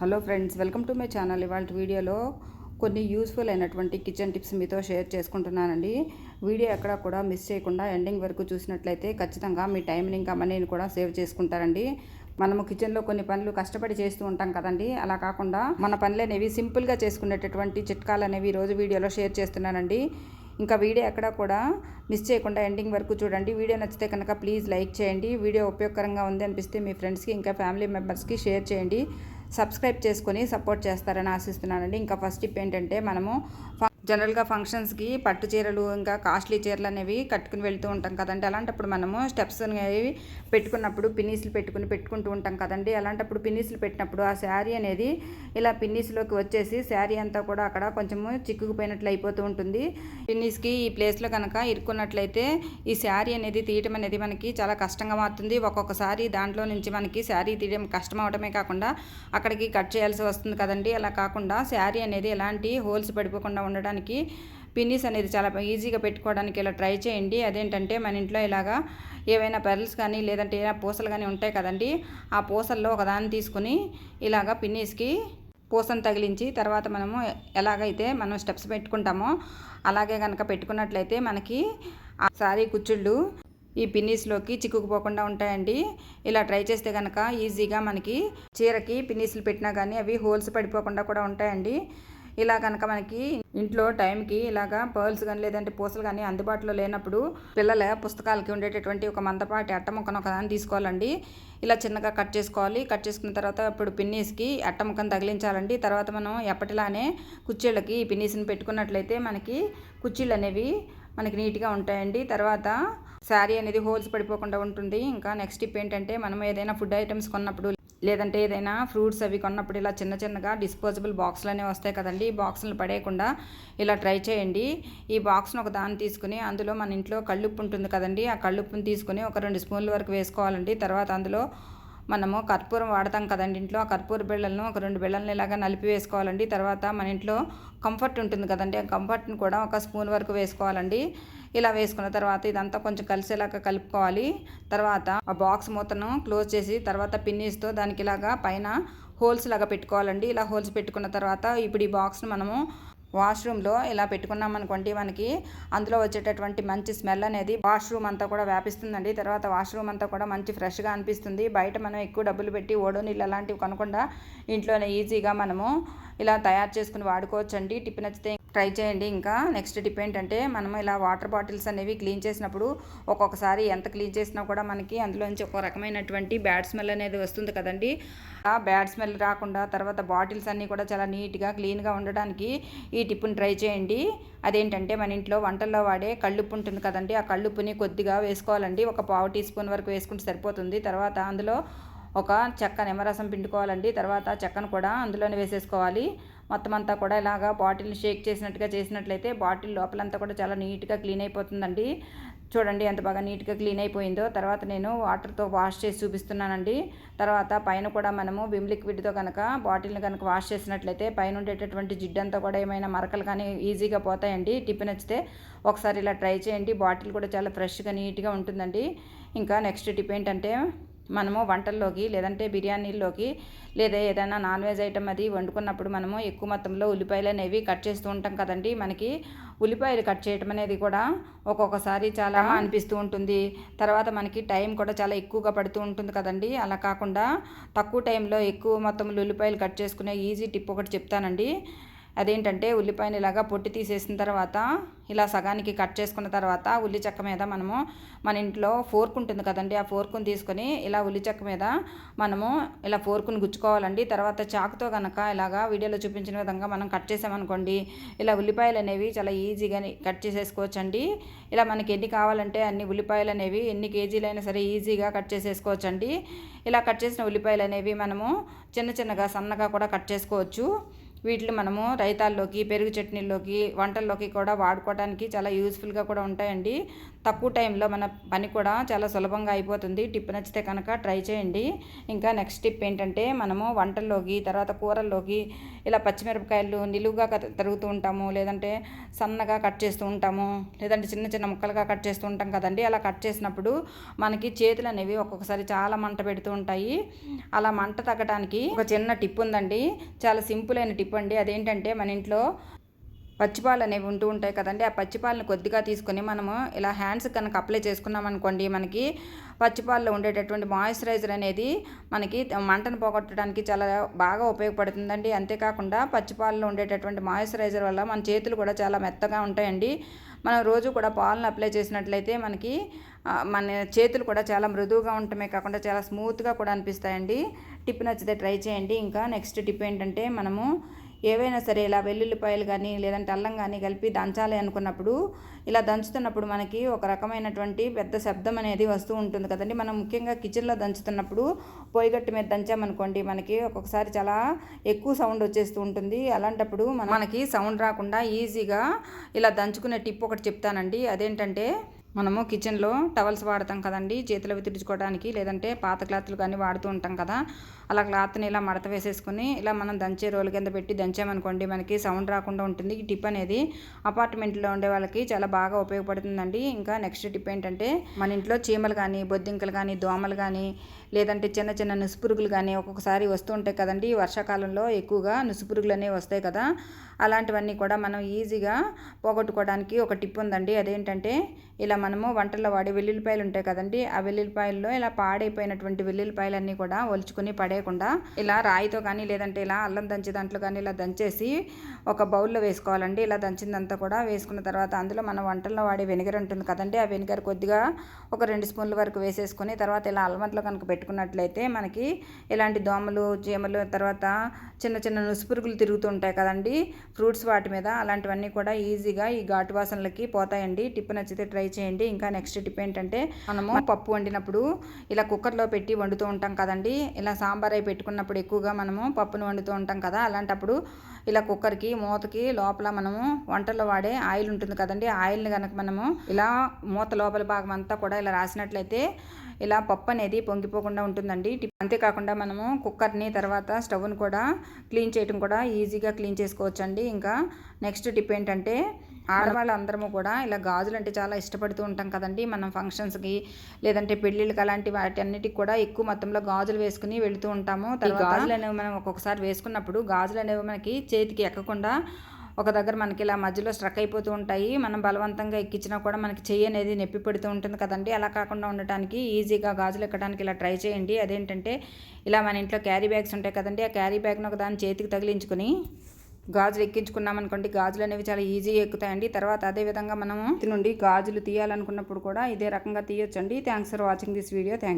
Hello friends welcome to my channel. ఇవాళ వీడియోలో కొన్ని యూస్ఫుల్ అయినటువంటి కిచెన్ టిప్స్ మీతో షేర్ చేసుకుంటున్నానండి. వీడియో ఎక్కడ కూడా మిస్ చేయకుండా ఎండింగ్ వరకు చూసినట్లయితే ఖచ్చితంగా మీ టైంని ఇంకా మనీని కూడా సేవ్ చేసుకుంటారండి. మనము కిచెన్లో కొన్ని పనులు కష్టపడి చేస్తూ ఉంటాం కదండి. అలా కాకుండా మన పనులు అనేవి సింపుల్గా చేసుకునేటటువంటి చిట్కాలు అనేవి ఈరోజు వీడియోలో షేర్ చేస్తున్నానండి. ఇంకా వీడియో ఎక్కడ కూడా మిస్ చేయకుండా ఎండింగ్ వరకు చూడండి. వీడియో నచ్చితే కనుక ప్లీజ్ లైక్ చేయండి. వీడియో ఉపయోగకరంగా ఉంది అనిపిస్తే మీ ఫ్రెండ్స్కి ఇంకా ఫ్యామిలీ మెంబర్స్కి షేర్ చేయండి. సబ్స్క్రైబ్ చేసుకొని సపోర్ట్ చేస్తారని ఆశిస్తున్నానండి. ఇంకా ఫస్ట్ టిప్ ఏంటంటే మనము ఫ- జనరల్గా ఫంక్షన్స్కి పట్టు చీరలు ఇంకా కాస్ట్లీ చీరలు అనేవి కట్టుకుని వెళ్తూ ఉంటాం కదండి. అలాంటప్పుడు మనము స్టెప్స్ అనేవి పెట్టుకున్నప్పుడు పిన్నీసులు పెట్టుకుని పెట్టుకుంటూ ఉంటాం కదండి. అలాంటప్పుడు పిన్నీసులు పెట్టినప్పుడు ఆ శారీ అనేది ఇలా పిన్నీసులోకి వచ్చేసి శారీ అంతా కూడా అక్కడ కొంచెము చిక్కుకుపోయినట్లు అయిపోతూ ఉంటుంది. పిన్నీస్కి ఈ ప్లేస్లో కనుక ఇరుక్కున్నట్లయితే ఈ శారీ అనేది తీయటం అనేది మనకి చాలా కష్టంగా మారుతుంది. ఒక్కొక్కసారి దాంట్లో నుంచి మనకి శారీ తీయడం కష్టం అవడమే కాకుండా అక్కడికి కట్ చేయాల్సి వస్తుంది కదండి. అలా కాకుండా శారీ అనేది ఎలాంటి హోల్స్ పడిపోకుండా ఉండడానికి పిన్నీస్ అనేది చాలా ఈజీగా పెట్టుకోవడానికి ఇలా ట్రై చేయండి. అదేంటంటే మన ఇంట్లో ఇలాగా ఏవైనా పెరల్స్ కానీ లేదంటే ఏమైనా పూసలు కానీ ఉంటాయి కదండి ఆ పూసల్లో ఒకదాన్ని తీసుకుని ఇలాగా పిన్నీస్కి పూసను తగిలించి తర్వాత మనము ఎలాగైతే మనం స్టెప్స్ పెట్టుకుంటామో అలాగే కనుక పెట్టుకున్నట్లయితే మనకి ఆ సారీ కుచ్చుళ్ళు ఈ పిన్నీస్లోకి చిక్కుకుపోకుండా ఉంటాయండి. ఇలా ట్రై చేస్తే కనుక ఈజీగా మనకి చీరకి పిన్నీస్లు పెట్టినా కానీ అవి హోల్స్ పడిపోకుండా కూడా ఉంటాయండి. ఇలా కనుక మనకి ఇంట్లో టైంకి ఇలాగా పర్ల్స్ కానీ లేదంటే పూసలు కానీ అందుబాటులో లేనప్పుడు పిల్లల పుస్తకాలకి ఉండేటటువంటి ఒక మందపాటి అట్ట ముక్కను ఒకదాన్ని తీసుకోవాలండి. ఇలా చిన్నగా కట్ చేసుకోవాలి. కట్ చేసుకున్న తర్వాత ఇప్పుడు పిన్నీస్కి అట్ట ముక్కను తగిలించాలండి. తర్వాత మనం ఎప్పటిలానే కుర్చీళ్ళకి ఈ పిన్నీస్ని పెట్టుకున్నట్లయితే మనకి కుర్చీలు అనేవి మనకి నీట్గా ఉంటాయండి. తర్వాత శారీ అనేది హోల్స్ పడిపోకుండా ఉంటుంది. ఇంకా నెక్స్ట్ టిప్ ఏంటంటే మనం ఏదైనా ఫుడ్ ఐటమ్స్ కొన్నప్పుడు లేదంటే ఏదైనా ఫ్రూట్స్ అవి కొన్నప్పుడు ఇలా చిన్న చిన్నగా డిస్పోజబుల్ బాక్సులు అనేవి వస్తాయి కదండి. ఈ బాక్సులు పడేయకుండా ఇలా ట్రై చేయండి. ఈ బాక్స్ను ఒక దాన్ని తీసుకుని అందులో మన ఇంట్లో కళ్ళుప్పు ఉంటుంది కదండి. ఆ కళ్ళుప్పును తీసుకుని ఒక రెండు స్పూన్ల వరకు వేసుకోవాలండి. తర్వాత అందులో మనము కర్పూరం వాడతాం కదండి ఇంట్లో. ఆ కర్పూర బిళ్ళలను ఒక రెండు బిళ్ళలను ఇలాగా నలిపి వేసుకోవాలండి. తర్వాత మన ఇంట్లో కంఫర్ట్ ఉంటుంది కదండి. ఆ కంఫర్ట్ని కూడా ఒక స్పూన్ వరకు వేసుకోవాలండి. ఇలా వేసుకున్న తర్వాత ఇదంతా కొంచెం కలిసేలాగా కలుపుకోవాలి. తర్వాత ఆ బాక్స్ మూతను క్లోజ్ చేసి తర్వాత పిన్నీస్తో దానికి ఇలాగా పైన హోల్స్ లాగా పెట్టుకోవాలండి. ఇలా హోల్స్ పెట్టుకున్న తర్వాత ఇప్పుడు ఈ బాక్స్ను మనము వాష్రూమ్లో ఇలా పెట్టుకున్నాం అనుకోండి మనకి అందులో వచ్చేటటువంటి మంచి స్మెల్ అనేది వాష్రూమ్ అంతా కూడా వ్యాపిస్తుందండి. తర్వాత వాష్రూమ్ అంతా కూడా మంచి ఫ్రెష్గా అనిపిస్తుంది. బయట మనం ఎక్కువ డబ్బులు పెట్టి ఓడో నీళ్ళు అలాంటివి కొనకుండా ఇంట్లోనే ఈజీగా మనము ఇలా తయారు చేసుకుని వాడుకోవచ్చండి. టిప్ నచ్చితే ట్రై చేయండి. ఇంకా నెక్స్ట్ టిప్ ఏంటంటే మనం ఇలా వాటర్ బాటిల్స్ అనేవి క్లీన్ చేసినప్పుడు ఒక్కొక్కసారి ఎంత క్లీన్ చేసినా కూడా మనకి అందులోంచి ఒక రకమైనటువంటి బ్యాడ్ స్మెల్ అనేది వస్తుంది కదండి. ఆ బ్యాడ్ స్మెల్ రాకుండా తర్వాత బాటిల్స్ అన్నీ కూడా చాలా నీట్గా క్లీన్గా ఉండడానికి ఈ టిప్పుని ట్రై చేయండి. అదేంటంటే మన ఇంట్లో వంటల్లో వాడే కళ్ళుప్పు ఉంటుంది కదండి. ఆ కళ్ళుప్పుని కొద్దిగా వేసుకోవాలండి. ఒక పావు టీ స్పూన్ వరకు వేసుకుంటే సరిపోతుంది. తర్వాత అందులో ఒక చెక్క నిమ్మరసం పిండుకోవాలండి. తర్వాత చెక్కను కూడా అందులోనే వేసేసుకోవాలి. మొత్తం అంతా కూడా ఇలాగా బాటిల్ని షేక్ చేసినట్టుగా చేసినట్లయితే బాటిల్ లోపలంతా కూడా చాలా నీట్గా క్లీన్ అయిపోతుందండి. చూడండి ఎంత బాగా నీట్గా క్లీన్ అయిపోయిందో. తర్వాత నేను వాటర్తో వాష్ చేసి చూపిస్తున్నానండి. తర్వాత పైన కూడా మనము విమ్ లిక్విడ్తో కనుక బాటిల్ని కనుక వాష్ చేసినట్లయితే పైన ఉండేటటువంటి జిడ్డంతా కూడా ఏమైనా మరకలు కానీ ఈజీగా పోతాయండి. టిఫిన్ నచ్చితే ఒకసారి ఇలా ట్రై చేయండి. బాటిల్ కూడా చాలా ఫ్రెష్గా నీట్గా ఉంటుందండి. ఇంకా నెక్స్ట్ టిప్ ఏంటంటే మనము వంటల్లోకి లేదంటే బిర్యానీల్లోకి లేదా ఏదైనా నాన్ వెజ్ ఐటమ్ అది వండుకున్నప్పుడు మనము ఎక్కువ మొత్తంలో ఉల్లిపాయలు అనేవి కట్ చేస్తూ ఉంటాం కదండి. మనకి ఉల్లిపాయలు కట్ చేయటం అనేది కూడా ఒక్కొక్కసారి చాలా అనిపిస్తూ ఉంటుంది. తర్వాత మనకి టైం కూడా చాలా ఎక్కువగా పడుతూ ఉంటుంది కదండి. అలా కాకుండా తక్కువ టైంలో ఎక్కువ మొత్తంలో ఉల్లిపాయలు కట్ చేసుకునే ఈజీ టిప్ ఒకటి చెప్తానండి. అదేంటంటే ఉల్లిపాయని ఇలాగా పొట్టి తీసేసిన తర్వాత ఇలా సగానికి కట్ చేసుకున్న తర్వాత ఉల్లి చెక్క మీద మనము మన ఇంట్లో ఫోర్క్ ఉంటుంది కదండి ఆ ఫోర్కుని తీసుకొని ఇలా ఉల్లి చెక్క మీద మనము ఇలా ఫోర్కుని గుచ్చుకోవాలండి. తర్వాత చాకుతో కనుక ఇలాగా వీడియోలో చూపించిన విధంగా మనం కట్ చేసామనుకోండి ఇలా ఉల్లిపాయలు అనేవి చాలా ఈజీగా కట్ చేసేసుకోవచ్చండి. ఇలా మనకి ఎన్ని కావాలంటే అన్ని ఉల్లిపాయలు అనేవి ఎన్ని కేజీలైనా సరే ఈజీగా కట్ చేసేసుకోవచ్చండి. ఇలా కట్ చేసిన ఉల్లిపాయలు అనేవి మనము చిన్న చిన్నగా సన్నగా కూడా కట్ చేసుకోవచ్చు. వీటిని మనము రైతాల్లోకి పెరుగు చట్నీల్లోకి వంటల్లోకి కూడా వాడుకోవడానికి చాలా యూస్ఫుల్గా కూడా ఉంటాయండి. తక్కువ టైంలో మన పని కూడా చాలా సులభంగా అయిపోతుంది. టిప్ నచ్చితే కనుక ట్రై చేయండి. ఇంకా నెక్స్ట్ టిప్ ఏంటంటే మనము వంటల్లోకి తర్వాత కూరల్లోకి ఇలా పచ్చిమిరపకాయలు నిలువుగా తరుగుతూ ఉంటాము. లేదంటే సన్నగా కట్ చేస్తూ ఉంటాము. లేదంటే చిన్న చిన్న ముక్కలుగా కట్ చేస్తూ ఉంటాం కదండి. అలా కట్ చేసినప్పుడు మనకి చేతులు అనేవి ఒక్కొక్కసారి చాలా మంట పెడుతూ ఉంటాయి. అలా మంట తగ్గడానికి ఒక చిన్న టిప్ ఉందండి. చాలా సింపుల్ అయిన టిప్ అండి. అదేంటంటే మన ఇంట్లో పచ్చిపాలు అనేవి ఉంటూ ఉంటాయి కదండి. ఆ పచ్చిపాలను కొద్దిగా తీసుకొని మనము ఇలా హ్యాండ్స్ కనుక అప్లై చేసుకున్నాం అనుకోండి మనకి పచ్చిపాలలో ఉండేటటువంటి మాయిశ్చరైజర్ అనేది మనకి మంటను పోగొట్టడానికి చాలా బాగా ఉపయోగపడుతుందండి. అంతేకాకుండా పచ్చిపాలలో ఉండేటటువంటి మాయిశ్చరైజర్ వల్ల మన చేతులు కూడా చాలా మెత్తగా ఉంటాయండి. మనం రోజు కూడా పాలను అప్లై చేసినట్లయితే మనకి మన చేతులు కూడా చాలా మృదువుగా ఉండటమే కాకుండా చాలా స్మూత్గా కూడా అనిపిస్తాయండి. టిప్ నచ్చితే ట్రై చేయండి. ఇంకా నెక్స్ట్ టిప్ ఏంటంటే మనము ఏవైనా సరే ఇలా వెల్లుల్లిపాయలు కానీ లేదంటే అల్లం కానీ కలిపి దంచాలి అనుకున్నప్పుడు ఇలా దంచుతున్నప్పుడు మనకి ఒక రకమైనటువంటి పెద్ద శబ్దం అనేది వస్తూ ఉంటుంది కదండి. మనం ముఖ్యంగా కిచెన్లో దంచుతున్నప్పుడు పొయ్యిగట్టు మీద దంచామనుకోండి మనకి ఒక్కొక్కసారి చాలా ఎక్కువ సౌండ్ వచ్చేస్తూ ఉంటుంది. అలాంటప్పుడు మన- మనకి సౌండ్ రాకుండా ఈజీగా ఇలా దంచుకునే టిప్ ఒకటి చెప్తానండి. అదేంటంటే మనము కిచెన్లో టవల్స్ వాడతాం కదండి చేతులు అవి తుడుచుకోవడానికి లేదంటే పాత క్లాత్లు కానీ వాడుతూ ఉంటాం కదా అలా క్లాత్ని ఇలా మడత వేసేసుకుని ఇలా మనం దంచే రోలు కింద పెట్టి దంచామనుకోండి మనకి సౌండ్ రాకుండా ఉంటుంది. ఈ టిప్ అనేది అపార్ట్మెంట్లో ఉండే వాళ్ళకి చాలా బాగా ఉపయోగపడుతుందండి. ఇంకా నెక్స్ట్ టిప్ ఏంటంటే మన ఇంట్లో చీమలు కానీ బొద్దింకలు కానీ దోమలు కానీ లేదంటే చిన్న చిన్న నుసుపురుగులు కానీ ఒక్కొక్కసారి వస్తూ ఉంటాయి కదండి. ఈ వర్షాకాలంలో ఎక్కువగా నుసుపురుగులు అనేవి వస్తాయి కదా అలాంటివన్నీ కూడా మనం ఈజీగా పోగొట్టుకోవడానికి ఒక టిప్ ఉందండి. అదేంటంటే ఇలా మనము వంటల్లో వాడే వెల్లుల్లిపాయలు ఉంటాయి కదండి ఆ వెల్లుల్లిపాయల్లో ఇలా పాడైపోయినటువంటి వెల్లుల్లిపాయలన్నీ కూడా ఒలుచుకుని పడేయకుండా ఇలా రాయితో కానీ లేదంటే ఇలా అల్లం దంచే దాంట్లో కానీ ఇలా దంచేసి ఒక బౌల్లో వేసుకోవాలండి. ఇలా దంచిందంతా కూడా వేసుకున్న తర్వాత అందులో మనం వంటల్లో వాడే వెనిగర్ ఉంటుంది కదండి ఆ వెనిగర్ కొద్దిగా ఒక రెండు స్పూన్ల వరకు వేసేసుకొని తర్వాత ఇలా అల్మంట్లో కనుక పెట్టుకున్నట్లయితే మనకి ఇలాంటి దోమలు చీమలు తర్వాత చిన్న చిన్న నుసుపురుగులు తిరుగుతూ ఉంటాయి కదండి. ఫ్రూట్స్ వాటి మీద అలాంటివన్నీ కూడా ఈజీగా ఈ ఘాటు వాసనలకి పోతాయండి. టిప్ నచ్చితే ట్రై చేయండి. ఇంకా నెక్స్ట్ టిప్ ఏంటంటే మనము పప్పు వండినప్పుడు ఇలా కుక్కర్లో పెట్టి వండుతూ ఉంటాం కదండి. ఇలా సాంబార్ అయి పెట్టుకున్నప్పుడు ఎక్కువగా మనము పప్పును వండుతూ ఉంటాం కదా. అలాంటప్పుడు ఇలా కుక్కర్కి మూతకి లోపల మనము వంటల్లో వాడే ఆయిల్ ఉంటుంది కదండి. ఆయిల్ని కనుక మనము ఇలా మూత లోపల భాగం అంతా కూడా ఇలా రాసినట్లయితే ఇలా పప్పు అనేది పొంగిపోకుండా ఉంటుందండి. అంతేకాకుండా మనము కుక్కర్ని తర్వాత స్టవ్ని కూడా క్లీన్ చేయడం కూడా ఈజీగా క్లీన్ చేసుకోవచ్చండి. ఇంకా నెక్స్ట్ టిప్ ఏంటంటే ఆడవాళ్ళందరము కూడా ఇలా గాజులు అంటే చాలా ఇష్టపడుతూ ఉంటాం కదండి. మనం ఫంక్షన్స్కి లేదంటే పెళ్ళిళ్ళకి అలాంటి వాటి అన్నిటికి కూడా ఎక్కువ మొత్తంలో గాజులు వేసుకుని వెళుతూ ఉంటాము. గాజులు అనేవి మనం ఒక్కొక్కసారి వేసుకున్నప్పుడు గాజులు అనేవి మనకి చేతికి ఎక్కకుండా ఒక దగ్గర మనకి ఇలా మధ్యలో స్ట్రక్ అయిపోతూ ఉంటాయి. మనం బలవంతంగా ఎక్కించినా కూడా మనకి చెయ్యి అనేది నొప్పి పెడుతూ ఉంటుంది కదండి. అలా కాకుండా ఉండటానికి ఈజీగా గాజులు ఎక్కడానికి ఇలా ట్రై చేయండి. అదేంటంటే ఇలా మన ఇంట్లో క్యారీ బ్యాగ్స్ ఉంటాయి కదండి. ఆ క్యారీ బ్యాగ్ను ఒక దాని చేతికి తగిలించుకుని గాజులు ఎక్కించుకున్నాం అనుకోండి గాజులు అనేవి చాలా ఈజీగా ఎక్కుతాయండి. తర్వాత అదే విధంగా మనము నుండి గాజులు తీయాలనుకున్నప్పుడు కూడా ఇదే రకంగా తీయొచ్చండి. Thanks for watching this video thank